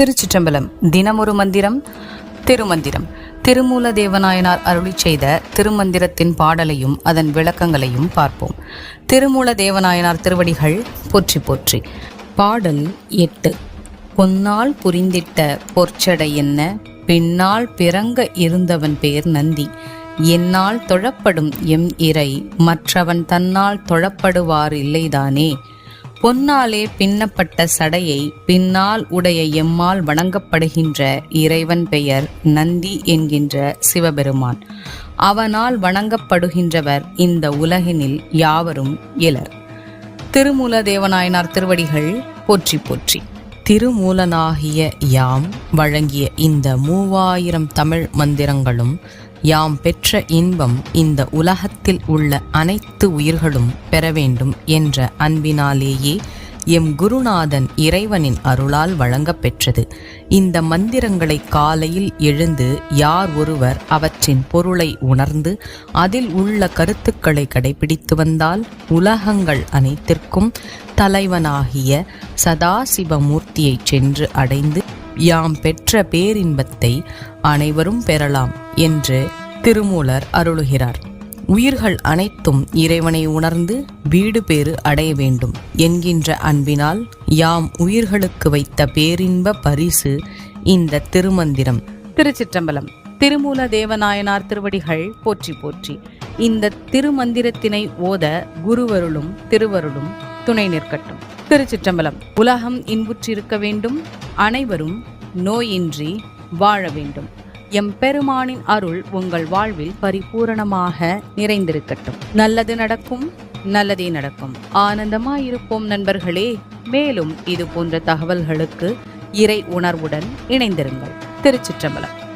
திருச்சிற்றம்பலம். தினமொரு மந்திரம் திருமந்திரம். திருமூல தேவநாயனார் அருளி செய்த திருமந்திரத்தின் பாடலையும் அதன் விளக்கங்களையும் பார்ப்போம். திருமூல தேவநாயனார் திருவடிகள் போற்றி போற்றி. பாடல் எட்டு. பொன்னால் புரிந்திட்ட பொற்சடை என்ன? பின்னால் பிறங்க இருந்தவன் பேர் நந்தி. என்னால் தொழப்படும் எம் இறை மற்றவன் தன்னால் தொழப்படுவார் இல்லைதானே? பொன்னாலே பின்னப்பட்ட சடையை பின்னால் உடைய எம்மால் வணங்கப்படுகின்ற இறைவன் பெயர் நந்தி என்கின்ற சிவபெருமான். அவனால் வணங்கப்படுகின்றவர் இந்த உலகினில் யாவரும் இலர். திருமூல தேவநாயனார் திருவடிகள் போற்றி போற்றி. திருமூலனாகிய யாம் வழங்கிய இந்த மூவாயிரம் தமிழ் மந்திரங்களும் யாம் பெற்ற இன்பம் இந்த உலகத்தில் உள்ள அனைத்து உயிர்களும் பெற வேண்டும் என்ற அன்பினாலேயே எம் குருநாதன் இறைவனின் அருளால் வழங்கப்பெற்றது இந்த மந்திரங்களை காலையில் எழுந்து யார் ஒருவர் அவற்றின் பொருளை உணர்ந்து அதில் உள்ள கருத்துக்களை கடைபிடித்து வந்தால் உலகங்கள் அனைத்திற்கும் தலைவனாகிய சதாசிவமூர்த்தியைச் சென்று அடைந்து யாம் பெற்ற பேரின்பத்தை அனைவரும் பெறலாம். என்று திருமூலர் அருளுகிறார். உயிர்கள் அனைத்தும் இறைவனை உணர்ந்து வீடு பேறு அடைய வேண்டும் என்கின்ற அன்பினால் யாம் உயிர்களுக்கு வைத்த பேரின்ப பரிசு இந்த திருமந்திரம். திருச்சிற்றம்பலம். திருமூல தேவநாயனார் திருவடிகள் போற்றி போற்றி. இந்த திருமந்திரத்தினை ஓத குருவருளும் திருவருளும் துணை நிற்கட்டும். திருச்சிற்றம்பலம். உலகம் இன்புற்றிருக்க வேண்டும் அனைவரும் நோயின்றி வாழ வேண்டும். எம்பெருமானின் அருள் உங்கள் வாழ்வில் பரிபூரணமாக நிறைந்திருக்கட்டும். நல்லது நடக்கும் நல்லதே நடக்கும். ஆனந்தமாயிருப்போம் நண்பர்களே. மேலும் இது போன்ற தகவல்களுக்கு இறை உணர்வுடன் இணைந்திருங்கள். திருச்சிற்றம்பலம்.